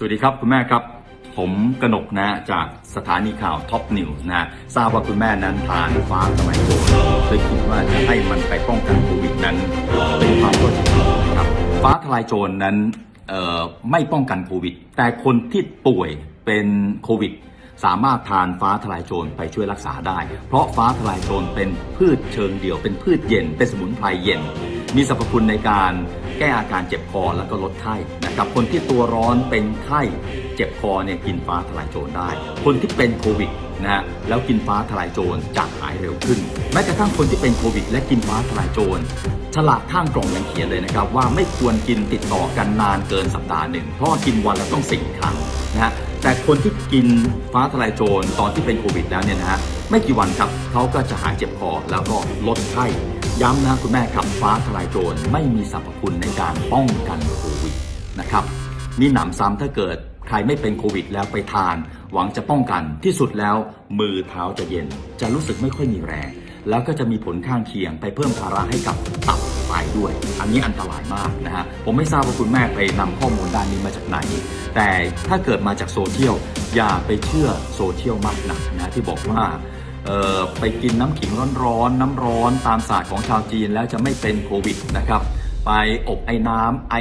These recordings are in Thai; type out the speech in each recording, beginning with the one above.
สวัสดีครับคุณแม่ครับ ผมกนกนะจากสถานีข่าวท็อปนิวส์นะทราบว่าคุณแม่นั้นทานฟ้าสมัยโจรเลยคิดว่าจะให้มันไปป้องกันโควิดนั้นเป็นความเข้าใจผิดนะครับฟ้าทลายโจรนั้นไม่ป้องกันโควิด แต่คนที่ป่วยเป็นโควิด สามารถทานฟ้าทลายโจรไปช่วยรักษาได้ เพราะฟ้าทลายโจรเป็นพืชเชิงเดี่ยวเป็นพืชเย็นเป็นสมุนไพรเย็น มีสรรพคุณในการแก้อาการเจ็บคอแล้วก็ลดไข้นะครับ คนที่ตัวร้อนเป็นไข้เจ็บคอเนี่ยกินฟ้าทลายโจรได้ คนที่เป็นโควิดนะฮะแล้วกินฟ้าทลายโจรจะหายเร็วขึ้น แม้กระทั่งคนที่เป็นโควิด และกินฟ้าทลายโจรฉลากข้างกล่องยังเขียนเลยนะครับ ว่าไม่ควรกินติดต่อกันนานเกินสัปดาห์หนึ่ง เพราะกินวันละต้องสี่ครั้งนะฮะแต่คนที่กินฟ้าทลายโจรตอนที่เป็นโควิดแล้วเนี่ยนะฮะไม่กี่วันครับเขาก็จะหายเจ็บคอแล้วก็ลดไข้ ย้ำนะคุณแม่ครับฟ้าทลายโจรไม่มีสรรพคุณในการป้องกันโควิดนะครับมีหนำซ้ำถ้าเกิดใครไม่เป็นโควิดแล้วไปทาน หวังจะป้องกันที่สุดแล้วมือเท้าจะเย็น จะรู้สึกไม่ค่อยมีแรง แล้วก็จะมีผลข้างเคียงไปเพิ่มภาระให้กับตับไตด้วย อันนี้อันตรายมากนะฮะผมไม่ทราบว่าคุณแม่ไปนำข้อมูลด้านนี้มาจากไหน แต่ถ้าเกิดมาจากโซเชียลอย่าไปเชื่อโซเชียลมากนักนะที่บอกว่า ไปกินน้ำขิงร้อนๆน้ำร้อนตามศาสตร์ของชาวจีนแล้วจะไม่เป็นโควิดนะครับ ไปอบไอ้น้ำไอ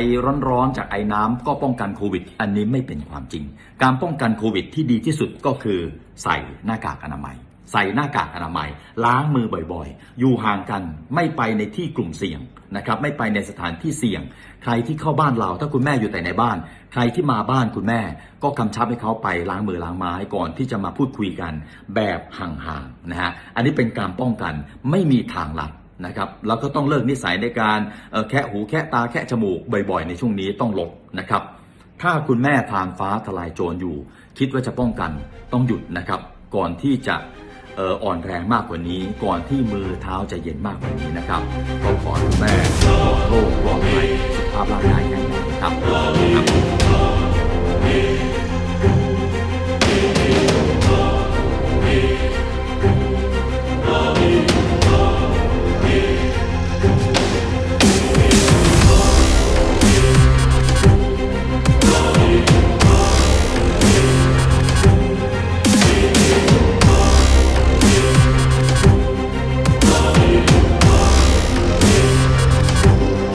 ร้อนๆจากไอ้น้ำก็ป้องกันโควิด อันนี้ไม่เป็นความจริง การป้องกันโควิดที่ดีที่สุดก็คือใส่หน้ากากอนามัย ใส่หน้ากากอนามัย ล้างมือบ่อยๆ อยู่ห่างกันไม่ไปในที่กลุ่มเสี่ยงนะครับไม่ไปในสถานที่เสี่ยง ใครที่เข้าบ้านเราถ้าคุณแม่อยู่แต่ในบ้าน ใครที่มาบ้านคุณแม่ ก็กำชับให้เขาไปล้างมือล้างไม้ก่อนที่จะมาพูดคุยกันแบบห่างๆนะฮะอันนี้เป็นการป้องกันไม่มีทางลัดนะครับแล้วก็ต้องเลิกนิสัยในการแคะหูแคะตาแคะจมูกบ่อยๆ ในช่วงนี้ต้องลดนะครับ ถ้าคุณแม่ทานฟ้าทลายโจรอยู่ คิดว่าจะป้องกันต้องหยุดนะครับ ก่อนที่จะ อ่ออ่อนแรงมากกว่านี้ ก่อนที่มือเท้าจะเย็นมากกว่านี้นะครับก็ขอคุณแม่ขอโรคปลอดภัยสุขภาพร่างกายแข็งแรงครับ